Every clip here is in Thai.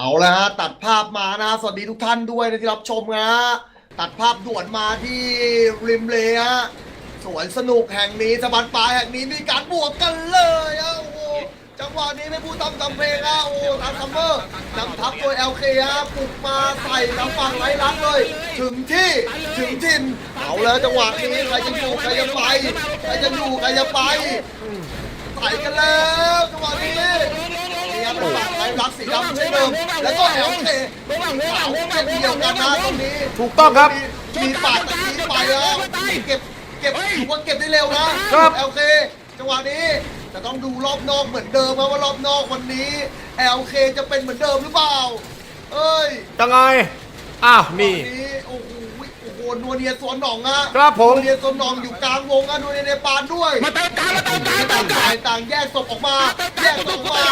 เอาละฮะตัดภาพมานะสวัสดีทุกท่านด้วยนะที่รับชมนะตัดภาพด่วนมาที่ริมเลยฮะสวนสนุกแห่งนี้สะพานปลายแห่งนี้มีการบวกกันเลยอะโอ้โหจังหวะนี้ไม่พูดตามตำเพลงอะโอ้โหตามซัมเมอร์นำทัพโดย LK ฮะปลุกมาใส่ทางฝั่งไร้ลักเลย ถึงที่ถึงทินเอาแล้วจังหวะนี้ใครจะอยู่ใครจะไปใครจะอยู่ใครจะไปใส่กันแล้ว รับเป็นฝั่งไทยรัฐสีดำเช่นเดิมแล้วก็แอลเคขาวเช่นเดียวกันนะตรงนี้ถูกต้องครับมีมีปาดตะกี้ไปแล้วเก็บเก็บถือว่าเก็บได้เร็วนะครับเอลเคจังหวะนี้แต่ต้องดูรอบนอกเหมือนเดิมนะว่ารอบนอกวันนี้เอลเคจะเป็นเหมือนเดิมหรือเปล่า เอ้ยยังไงอ้าวนี่วันนี้โอ้โห โอ้โหนัวเนียสวนหนองอะครับผม นัวเนียสวนหนองอยู่กลางวงอะนัวเนียในปานด้วยมาเติมกลางมาเติมกลางเติต่างมกลางฝ่ายต่างแยกศพออกมา แยกศพออกมา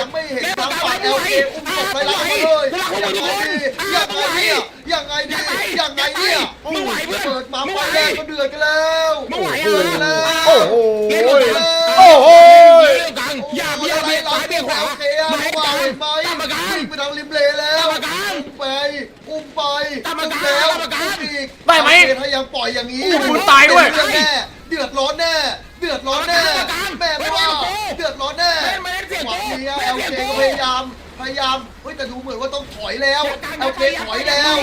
ยังไม่เห็นทางฝ่ายเอลเอุ้มศพไปแล้วมาเลยยังไงดียังไงดียังไงดียังไงเนี่ยเปิดมาไฟแรกก็เดือดกันแล้วไม่ไหวเดือดกันแล้วโอ้โห โอ้โอ้โห กลางอย่าเบียดอะไรเบียดเราซ้ายเบียดขวาโอเคอะมาให้วากลางเห็นไหมตามมากลางวิ่งไปทางริมเลแล้วตามมากลางอุ้มไปอุ้มไปตามมากลางแล้วตามมากลางอีกได้ไหมถ้ายังปล่อยอย่างนี้อู้หูตายด้วยเดือดแน่เดือดร้อนแน่เดือดร้อนแน่แม่ไม่ว่าเดือดร้อนแน่ไม่ได้เสียหโกวังนี้ไม่เอได้ลเสียเคโกก็พยายามพยายามเฮ้ยแต่ดูเหมือนว่าต้องถอยแล้วเอลเคถอยแล้ว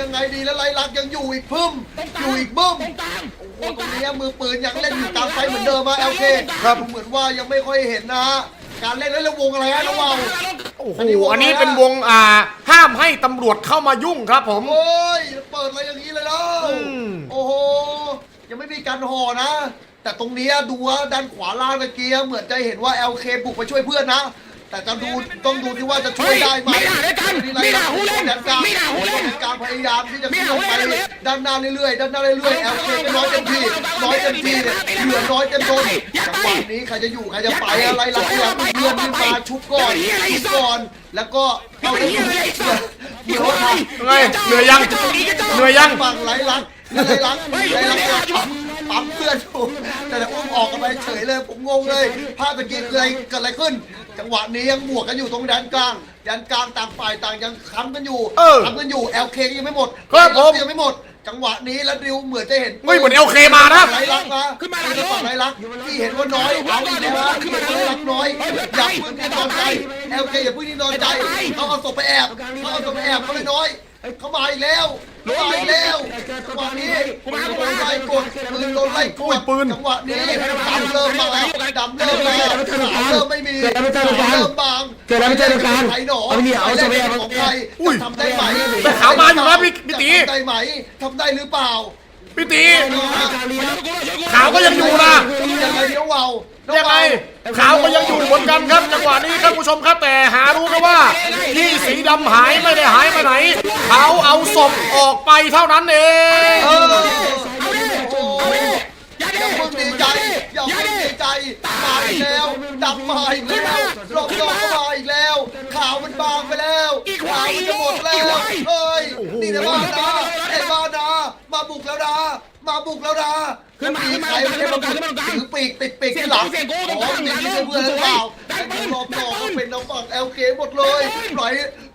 ยังไงดีแล้วไรลักษณ์ยังอยู่อีกพึ่มอยู่อีกบึ้มตรงกลางโอ้โหตรงนี้มือปืนยังเล่นอยู่กลางไฟเหมือนเดิมอะเอลเคครับเหมือนว่ายังไม่ค่อยเห็นนะฮะการเล่นแล้ววงอะไรฮะระวังโอ้โหอันนี้เป็นวงอ่า ห้ามให้ตำรวจเข้ามายุ่งครับผมโอ้ยเปิดอะไรอย่างนี้เลยแล้วอืมโอ้โหยังไม่มีการห่อนะแต่ตรงเนี้ยดูว่าด้านขวาล่างเมื่อกี้เหมือนจะเห็นว่า LK บุกไปช่วยเพื่อนนะ แต่จะดูต้องดูที่ว่าจะช่วยได้ไหมไม่ด่าด้วยกันไม่ด่าหูเล่นแดนกลางไม่ด่าหูเล่นแดนกลางพยายามที่จะไม่เคลื่ด่าอนหูไปเล่นด้านหน้าเรื่อยๆด้านหน้าเรื่อยๆ LK ก็น้อยเต็มที่น้อยเต็มที่เนี่ยเหลือน้อยเต็มทนจังหวะนี้ใครจะอยู่ใครจะไปอะไรล่ะขยับเพื่อนขึ้นมาชุบก่อนชุบก่อนแล้วก็เอาเลยเหลือว่ายังไงเหนื่อยยังเหนื่อยยังฝั่งไหลหลังไหลหลังไหลหลังปั๊มปั๊มเพื่อนอยู่แต่ละอุ้มออกกันไปเฉยเลยผมงงเลยภาพตะกี้คืออะไรเกิดอะไรขึ้น จังหวะนี้ยังบวกกันอยู่ตรงแดนกลางแดนกลางต่างฝ่ายต่างยังค้ำกันอยู่เออค้ำกันอยู่ LK ก็ยังไม่หมดครับผมยังไม่หมด จังหวะนี้แล้วดิวเหมือนจะเห็นเฮ้ยเหมือน LK มานะไหลหลังนะขึ้นมาที่ฝั่งไหลหลังที่เห็นว่าน้อยเอาอีกแล้วนะที่เห็นว่าไหลหลังน้อยอย่าเพิ่งนิ่งนอนใจ LK อย่าเพิ่งนิ่งนอนใจเขาเอาศพไปแอบเขาเอาศพไปแอบเขาเลยน้อยเขามาอีกแล้ว เขามาอีกแล้วจังหวะนี้ปืนโดนไล่กดปืนโดนไล่กอุ้ยดปืนจังหวะนี้ดำเริ่มมาแล้วดำเริ่มมาขาวเริ่มไม่มีเกิดอะไรไม่เจอตรงกลางเริ่มบางเกิดอะไรไม่เจอตรงกลางไผ่หนอเอาเนี่ยเอาไผ่แรกเอาของใครอุ้ยจะทำได้ไหมแต่ขาวมาอยู่นะพี่พี่ตีจะทำได้ไหมทำได้หรือเปล่าพี่ตีขาวก็ยังอยู่นะยังไงเดี๋ยวเวาว ยังไงขาวก็ยังอยู่เหมือนกันครับจังหวะนี้ครับผู้ชมครับแต่หารู้กันว่าที่สีดำหายไม่ได้หายไปไหนเขาเอาศพออกไปเท่านั้นเองเออเอาดิโอ้เอาโหดิอย่าดีใจอย่าดีใจมาอีกแล้วดำมาอีกแล้วรอบรอกมาอีกแล้ว ขาวมันบางไปแล้วขาวมันจะหมดแล้วเฮ้ยนี่นะบ้านนะไอ้บ้านนะมาบุกแล้วนะ มาบุกแล้วนะขึ้นมามีขึ้นมาใครไม่ได้มาบุกขึ้นมาขึ้นมาถือปีกติดปีกที่หลังอ๋อมีที่เพื่อนหรือเปล่าแต่ดูรอบนอกก็เป็นน้องฝั่งเอลเคหมดเลยไหล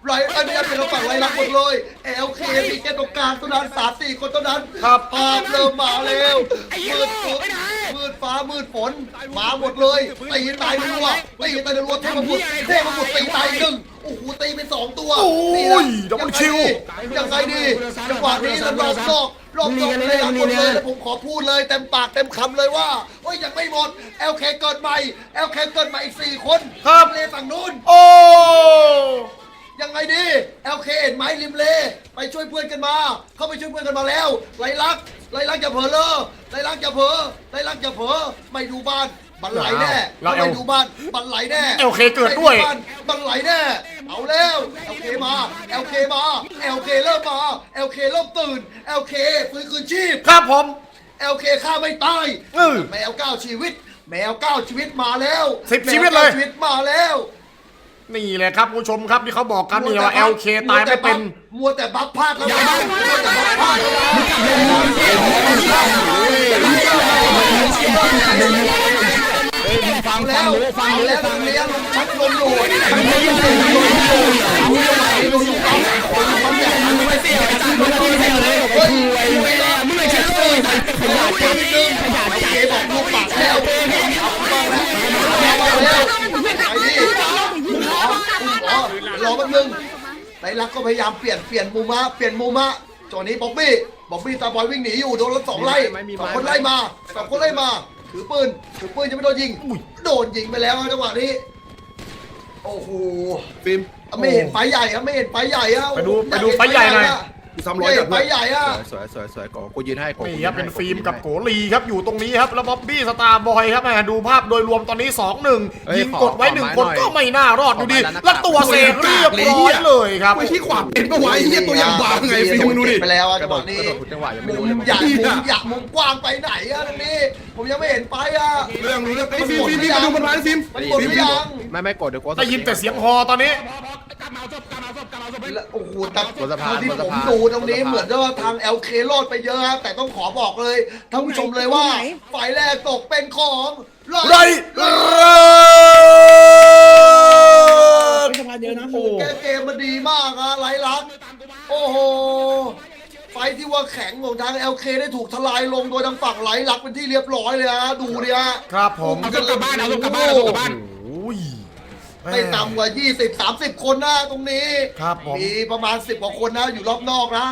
ไหลอันนี้เป็นน้องฝั่งไรลักหมดเลยเอลเคมีแค่ตรงกลางเท่านั้นสามสี่คนเท่านั้นครับภาพเริ่มมาแล้วไอ้เหี้ยมืดฝนไปไหนมืดฟ้ามืดฝนมาหมดเลยตีตายรัวตีตายรัวเทพบุตรเทพบุตรตีตายหนึ่งโอ้โหตีไปสองตัวโอ้ยนี่นะดับเบิลคิวยังไงดีจังหวะนี้แล้วรอบนอกรอบนอกเลยหมดเลยแล้วผมขอพูดเลยเต็มปากเต็มคำเลยว่าโอ้ยยังไม่หมด LK เกิดใหม่ LK เกิดใหม่อีกสี่คนครับเลยฝั่งนู้น โอ้ ยังไงดี LK เห็นไหมริมเล ไปช่วยเพื่อนกันมา เข้าไปช่วยเพื่อนกันมาแล้ว ไรลักษณ์ไรลักษณ์อย่าเผลอเลยไรลักษณ์อย่าเผลอไรลักษณ์อย่าเผลอไม่ดูบ้าน บันไหลแน่เราไม่ดูบ้านบันไหลแน่ LK เกิดด้วยไม่บ้านบันไหลแน่เอาแล้ว LK มา LK มา LK เริ่มมา LK เริ่มตื่น LK ฟื้นคืนชีพ ครับผม LK ฆ่าไม่ตายเออแมวเก้าชีวิต แมวเก้าชีวิตมาแล้วสิบแมชีวิตเลยก้าชีวิตมาแล้วนี่แหละครับผู้ชมครับที่เขาบอกกันนี่ว่า LK ตายไม่เป็น มัวแต่บัฟพลาดแล้วนะมัวแต่บัฟพลาดแล้วนะ ฟังแล้วฟังแล้วฟังแลี้ยงชักลมดูมันไม่ยินดีดูยังไงดูยังไงคนมันใหญ่มันไม่เสี่ยงจัยมันไม่เสี่ยงเลยโอ้ยมังไม่เชื่อเลยขยะเต็มขยะเต็มบอกลูกปากแล้วรอแป๊บนึงไรลักก็พยายามเปลี่ยนเปลี่ยนมูมะเปลี่ยนมูมะจอนี้บ๊อบบี้บ๊อบบี้ตาบอยวิ่งหนีอยู่โดนรถสองไล่สองคนไล่มาสองคนไล่มา ถือปืนถือปืนจะไม่โดนยิงโดนยิงไปแล้วฮะจังหวะนี้ โอ้โหฟิล์มไม่เห็นไฟใหญ่อะไม่เห็นไฟใหญ่อะไปดูไปดูไฟใหญ่หน่อย กูซ้ำร้อยไม่กัเห็บนไฟเพื่อนใหญ่อะสวยสวยสวยโกกูยืนให้โกนี่ครับเป็นฟิล์มกับโกลีครับอยู่ตรงนี้ครับแล้วบ๊อบบี้สตาร์บอยครับแหมดูภาพโดยรวมตอนนี้ 2-1 ยิงกดไว้หนึ่งคนก็ไม่น่ารอดอยู่ดี แล้วตัวเซฟเรียบร้อยเลยครับ ไม่ที่ขวาเป็นปะวะไอ้เหี้ยตัวยังบางไงฟิล์มมึงดูดิ ไปแล้วอะกจัระงหโดวะดนี้กระโดดทุกจังหวะยังไม่มุรู้มเลยอยากมุมอยากมุมกว้างไปไหนอะตรงนี้ผมยังไม่เห็นไปอะเรื่องรู้เรื่องไอ้ฟิล์มฟิล์มฟิล์มมาดูมันร้านฟิล์มมันหมดหรือยัง ไม่ไม่กดเดี๋ยวกูได้ยินแต่เสียงฮอตอนนี้ พอพอ กลับมาเอาศพกลับมาเอาศพกลับมาเอาศพไปและโอ้โหแต่บนสะพาน เท่าที่บนผสะมพานดูตรงนี้บนสะพานเหมือนว่าทาง LK รอดไปเยอะครับแต่ต้องขอบอกเลยท่านผู้ชมเลยว่าฝ่ายแรกตกเป็นของไรรักสะพานเยอะนะโอ้โหแกเกมมันดีมากอะไรลักษณ์โอ้โห ไฟที่ว่าแข็งของทาง LK ได้ถูกทลายลงโดยทางฝั่งไหลลักษณ์เป็นที่เรียบร้อยเลยฮะดูดิฮะครับผม เอาศพกลับบ้านเอาศพกลับบ้านเอาศพกลับบ้าน โอ้ย ไม่ต่ำกว่า 20 30 คนนะตรงนี้ครับผม มีประมาณ 10กว่าคนนะอยู่รอบนอกนะ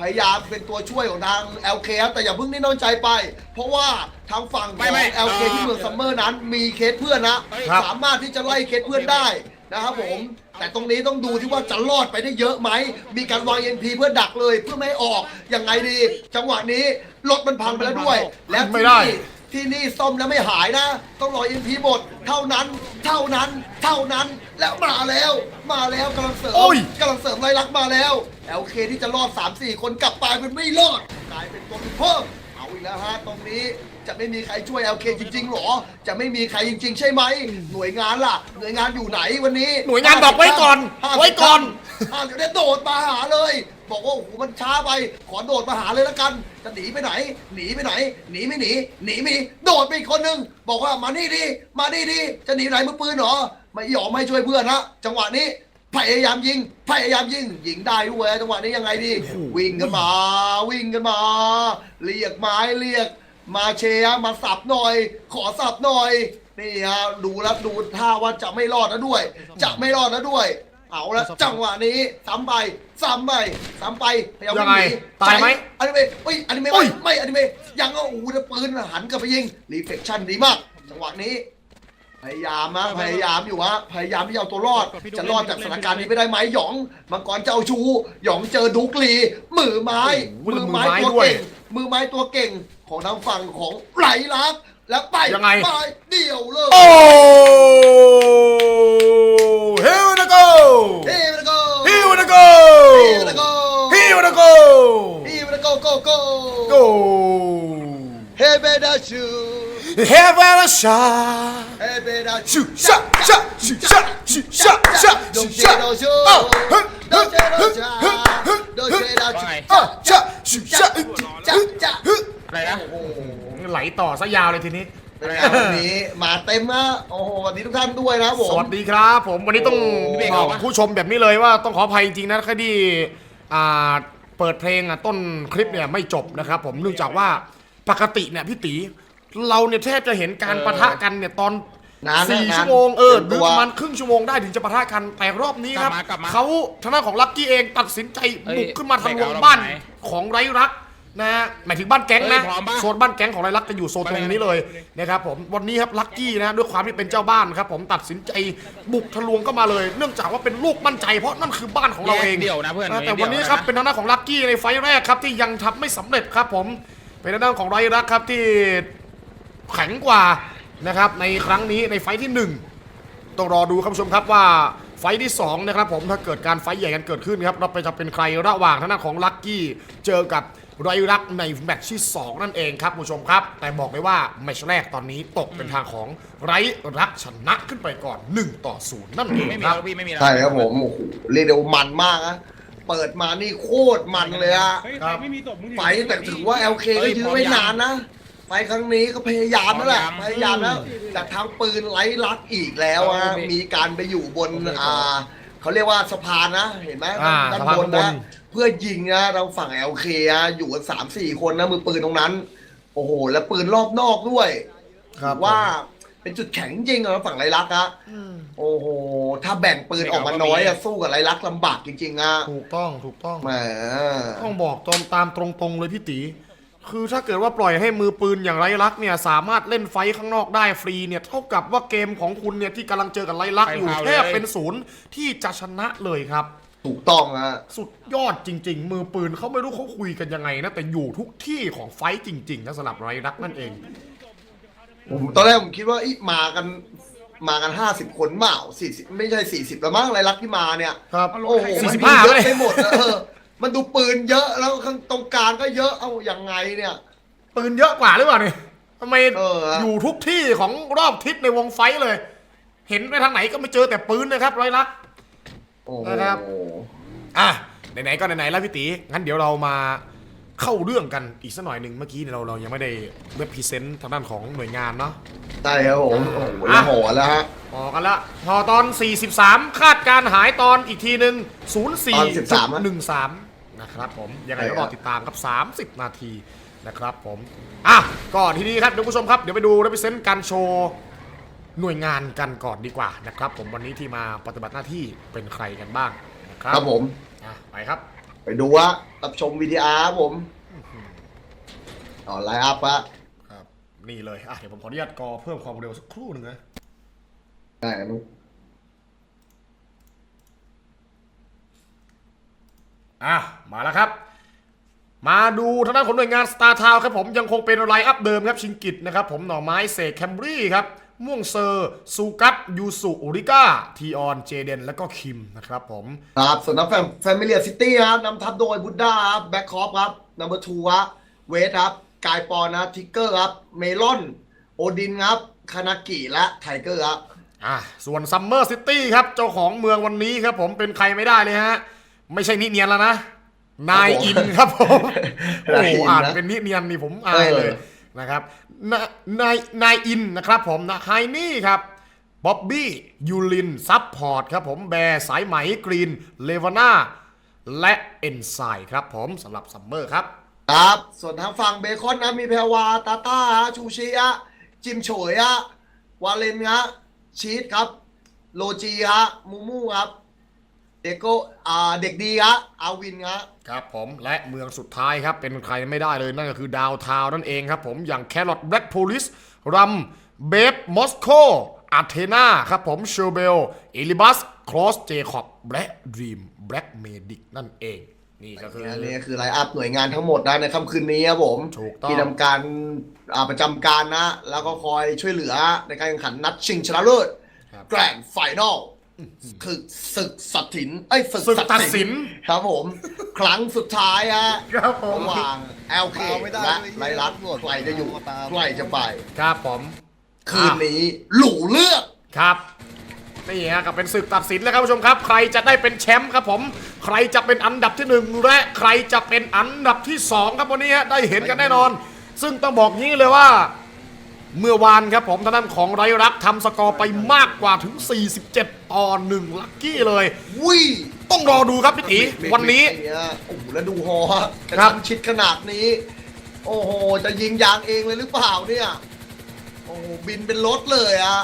พยายามเป็นตัวช่วยของทาง LK ครับแต่อย่าเพิ่งนิ่งนอนใจไป เพราะว่าทางฝั่งขไม่อง ไม่ LK ที่เมืองซัมเมอร์นั้น มีเคสเพื่อนนะ ครับ สามารถที่จะไล่เคสเพื่อนได้นะครับผม แต่ตรงนี้ต้องดูที่ว่าจะรอดไปได้เยอะไหม มีการวาง NP เพื่อดักเลยเพื่อไม่ให้ออกยังไงดี จังหวะนี้รถมันพังไปแล้วด้วย แล้วไม่ที่ได้นี่ ที่นี่ซ่อมแล้วไม่หายนะ ต้องรออินพีหมด เท่านั้น เท่านั้น เท่านั้น แล้วมาแล้ว มาแล้วกำลังเสริมโอ้ย กำลังเสริมไล่ลักมาแล้วโอเคที่จะรอด 3-4 คนกลับไปเป็นไม่รอดกลายเป็นตัวเพิ่ม เอาอีกแล้วฮะตรงนี้จะไม่มีใครช่วย LK จริงๆหรอ จะไม่มีใครจริง ๆ ใช่ไหม หน่วยงานล่ะ หน่วยงานอยู่ไหนวันนี้หน่วยงานบอกไว้ก่อน50ไว้ก่อนอ่าเดี๋ยวได้โดดมาหาเลย บอกว่าโอ้โหมันช้าไป ขอโดดมาหาเลยละกัน จะหนีไปไหน หนีไปไหน หนีไม่หนี หนีไม่หนีโดดไปอีกคนนึง บอกว่ามานี่ดิมานี่ดิจะหนีไหนมือปืนเหรอไม่ยอมให้ช่วยเพื่อนนะจังหวะนี้พยายามยิง พยายามยิง ยิงได้ด้วยจังหวะนี้ยังไงดี วิ่งกันมา วิ่งกันมา เรียกไม้เรียก มาเชียร์มาสับหน่อย ขอสับหน่อย นี่ฮะดูแล้วดูท่าว่าจะไม่รอดนะด้วย จะไม่รอดนะด้วย เอาละจังหวะนี้ซ้ำไป ซ้ำไปซ้ำไปพยายามยังไงวิ่หนีตายไหมอันนี้ไม่เอ้ยอันนี้ไม่อุ้ไม่ย ไม่อันนี้ไม่ยังก็โอ้โหแล้วปืนหันกลับไปยิงรีเฟกชั่นดีมาก จังหวะนี้ พยายามนะพยายามอยู่ฮะพยายามที่จะเอาตัวรอด จะรอดจากสถานการณ์นี้ไปได้ไหมหยองมังกรเจ้าชูหยองเจอดุกลีมือไม้โอ้โหมือไม้มือไม้ตัวด้วยเก่งมือไม้ตัวเก่งของทางฝั่งของไหลลักษณ์และไปยังไงไปเดี่ยวเลยโอ้ here we go เฮ้ยมันก็ here we go เฮ้ยมันก็ here we go เฮ้ยมันก็โกโก้ go เฮ้เบดาชู have a shot เฮ้เบดาชู shoot shot shot shoot shot shoot shot shot โด shoot เจ shot โดชูอ้าวเฮ้ยโดเจโดชาโดเจโดว่าไงชาอ้าว shot shoot shot จ้าจ้าอะไรนะโอ้โหไหลต่อซะยาวเลยทีนี้เป็นไงวันนี้มาเต็มนะโอ้โหสวัสดีทุกท่านด้วยนะผมสวัสดีครับ ผมวันนี้ต้องโอ้โหบอกผู้ชมแบบนี้เลยว่าต้องขออภัยจริงๆนะคดีอ่า เปิดเพลงอะต้นคลิปเนี่ยไม่จบนะครับผมเนื่องจากว่าปกติเนี่ยพี่ตี เราเนี่ยแทบจะเห็นการปะทะกันเนี่ยตอนนานนะสี่นานชั่วโมงเออเตรีหรืยอมตัว ประมาณครึ่งชั่วโมงได้ถึงจะปะทะกันแต่รอบนี้ครับกลับมากลับมาเขาทางด้านของลักกี้เองตัดสินใจเอ้ยบุกขึ้นมาทางไม่วเอางเราบ้านไปไหนของไร้รัก นะหมายถึงบ้านแก๊งนะเอ้ยพร้อมปะ โซนบ้านแก๊งของไร้รักจะอยู่โซนตรงนี้เลยนะครับผมวันนี้ครับลักกี้นะด้วยความที่เป็นเจ้าบ้านครับผมตัดสินใจบุกทะลวงเข้ามาเลย เนื่องจากว่าเป็นลูกมั่นใจเพราะนั่นคือบ้านของเราเองแยกเดี่ยวนะเพื่อนแต่วันนี้ครับเป็นทางด้านของลักกี้ในไฟล์แรกครับที่ยังทำไม่สำเร็จครับผมเป็นทางด้านของไร้รักครับที่แข็งกว่านะครับในครั้งนี้ในไฟล์ที่หนึ่ง ต้องรอดูครับผู้ชมครับว่าไฟท์ที่2นะครับผมถ้าเกิดการไฟท์ใหญ่กันเกิดขึ้นครับเราไปจะเป็นใครระหว่างทางด้านของลักกี้เจอกับ ไรรักในแมตช์ที่ 2 นั่นเองครับผู้ชมครับ แต่บอกเลยว่าแมตช์แรกตอนนี้ตกเป็นทางของไรรักชนะขึ้นไปก่อน 1 ต่อ 0 นั่นเองไม่มีครัแล้บวพี่ไม่มีแล้วใช่ครับผมโอ้โหเรียกได้ว่ามันมากนะเปิดมานี่โคตรมันเลยอะเฮ้ยใครไม่มีศพมึงอยู่ไฟแต่ถือว่า LK ก็ยื้อไว้นานนะไฟครั้งนี้ก็พยายามนั่นแหละพยายามแล้วแต่ทางปืนไร้ลักอีกแล้วอะมีการไปอยู่บนอ่า เขาเรียกว่าสะพานนะ เห็นไหมอ่าด้านสะพานบนข้างบนะนเพื่อยิงนะทางฝั่ง LK อะอยู่กันสามสี่คนนะมือปืนตรงนั้น โอ้โห แล้วปืนรอบนอกด้วยครับว่าเป็นจุดแข็งจริงๆอะฝั่งไรลักษณ์อะโอ้โห ถ้าแบ่งปืนออกมาน้อยอะสู้กับไรลักษณ์ลำบากจริงๆอะถูกต้องถูกต้อง แหม ต้องบอกตรงตามตรงๆเลยพี่ตี คือถ้าเกิดว่าปล่อยให้มือปืนอย่างไรลักษณ์เนี่ย สามารถเล่นไฟท์ข้างนอกได้ฟรีเนี่ยเท่ากับว่าเกมของคุณเนี่ยที่กำลังเจอกับไรลักษณ์อยู่ไปพาวเลยแทบเป็นศูนย์ที่จะชนะเลยครับ ถูกต้องอะสุดยอดจริง ๆ มือปืนเขาไม่รู้เขาคุยกันยังไงนะแต่อยู่ทุกที่ของไฟท์จริงๆนะสำหรับไรลักษณ์นั่นเอง ผมตอนแรกผมคิดว่าอีมากันมากันห้าสิบคนเปล่าสี่สิบไม่ใช่สี่สิบแล้วมั้งไรลักษณ์ที่มาเนี่ยครับโอ้โหสี่มันสิบดูห้าเยเลอะยไปหมดนะเออ มันดูปืนเยอะแล้วข้างตรงกลางก็เยอะเอ้ายังไงเนี่ย ปืนเยอะกว่าหรือเปล่าเนี่ยทำไมเออฮะ อยู่ทุกที่ของรอบทิศในวงไฟท์เลย เห็นไปทางไหนก็ไม่เจอแต่ปืนนะครับไรลักษณ์ โอ้โหนะครับ อะไหนๆก็ไหนๆแล้วพี่ตีงั้นเดี๋ยวเรามาเข้าเรื่องกันอีกสักหน่อยหนึ่งเมื่อกี้เนี่ยเราเรายังไม่ได้เว็บพรีเซนต์ทางด้านของหน่วยงานเนาะ ใช่ครับผมโอ้โหแล้วหอแล้วฮะพอกันละพอตอน 43 คาดการหายตอนอีกทีหนึ่งตอน13อะ04 13 นะครับผมยังไงก็ใช่ครรัอบติดตามครับ 30 นาทีนะครับผมอะก่อนทีนี้ครับเดี๋ยวผู้ชมครับเดี๋ยวไปดูเว็บพรีเซนต์การโชว์หน่วยงานกันก่อนดีกว่านะครับ ผมวันนี้ที่มาปฏิบัติหน้าที่เป็นใครกันบ้างนะครัครับผมอะไปครับ ไปดูวะรับชมวีดีอาร์ผมต่อไลน์อัพอะครับนี่เลยอะเดี๋ยวผมขออนุญาตกอเพิ่มความเร็วสักครู่หนึ่งนะได้ครับ อะมาแล้วครับ มาดูทางด้านของหน่วยงาน Star t o w n ครับผมยังคงเป็นไลน์อัพเดิมครับชิงกิตนะครับผมหน่อไม้เสกแคมบรี่ครับม่วงเซอร์ซูกัตยูสุอุริก้าทีออนเจเดน แล้วก็คิมนะครับผมครับส่วนนักแฟมแฟมิเลียซิตี้ครับนำทัพโดยบุดด้าครับแบ็คคอฟครับนัมเบอร์ทูครับเวทครับกายปอนนะทิกเกอร์ครับเมลอน โอดินครับคานากิและไทเกอร์ครับอะส่วนซัมเมอร์ซิตี้ครับ เจ้าของเมืองวันนี้ครับผมเป็นใครไม่ได้เลยฮะ ไม่ใช่นิเนียนแล้วนะ นายอินครับผมโอ้นายอิโหนนะ อ่านเป็นนิเนียนนี่ผมอายเลยเออนะครับนานายนายอินนะครับผมนะไฮนี่ครับบ๊อบบี้ยูลินซับพอร์ตครับผมแบร์สายไหมกรีนเลวาน่าและเอนไซครับผมสำหรับซัมเมอร์ครับ ครับ ส่วนทางฝั่งเบคอนนะมีแพรวาตาต้าฮะชูชิฮะจิมโฉยฮะวาเลนฮะชีสครับ โลจีฮะมูมูครับ เด็กโกอ่าเด็กดีฮะอาวินฮะครับผมและเมืองสุดท้ายครับ เป็นใครไม่ได้เลยนั่นก็คือดาวทาวนั่นเองครับผมอย่างแครอทแบล็กโพลิสรัมเบฟมอสโกอาเทนาครับผมเชอร์เบลเอลิบัสครอสเจคอบแบล็กดรีมแบล็กเมดิกนั่นเอง นี่ก็คืออันนี้คือไลน์อัพหน่วยงานทั้งหมดนะในค่ำคืนนี้ครับผมถูกต้องที่ทำการอ่าประจำการนะ แล้วก็คอยช่วยเหลือในการแข่งขันนัดชิงชนะเลิศครับแกรนด์ไฟนอล คือศึกสัตว์ถินไอ้ยศึกศึกสัตว์ตัดสิน ครับผม ครั้งสุดท้ายฮะครับผมระหว่าง LK เอาไม่ได้และเลยไรลักใครจะอยู่ตามใครจะไป ครับผมคืนนี้หลู่เลือกครับนี่ฮะก็เป็นศึกตัดสินแล้วครับผู้ชมครับ ใครจะได้เป็นแชมป์ครับผม ใครจะเป็นอันดับที่หนึ่งและใครจะเป็นอันดับที่สองครับวันนี้ฮะได้เห็นกันแน่นอน ซึ่งต้องบอกงี้เลยว่า เมื่อวานครับผมทางด้านของไรรักทำสกอร์ไปมากกว่าถึง 47 ต่อ1ลัคกี้เลยวิต้องรอดูครับพี่ตีวันนี้ไอ้เยโอ้โหแล้วดูฮอฮะกระครับชั้นชิดขนาดนี้ โอ้โห จะยิงยางเองเลยหรือเปล่าเนี่ย โอ้โหบินเป็นรถเลยอะ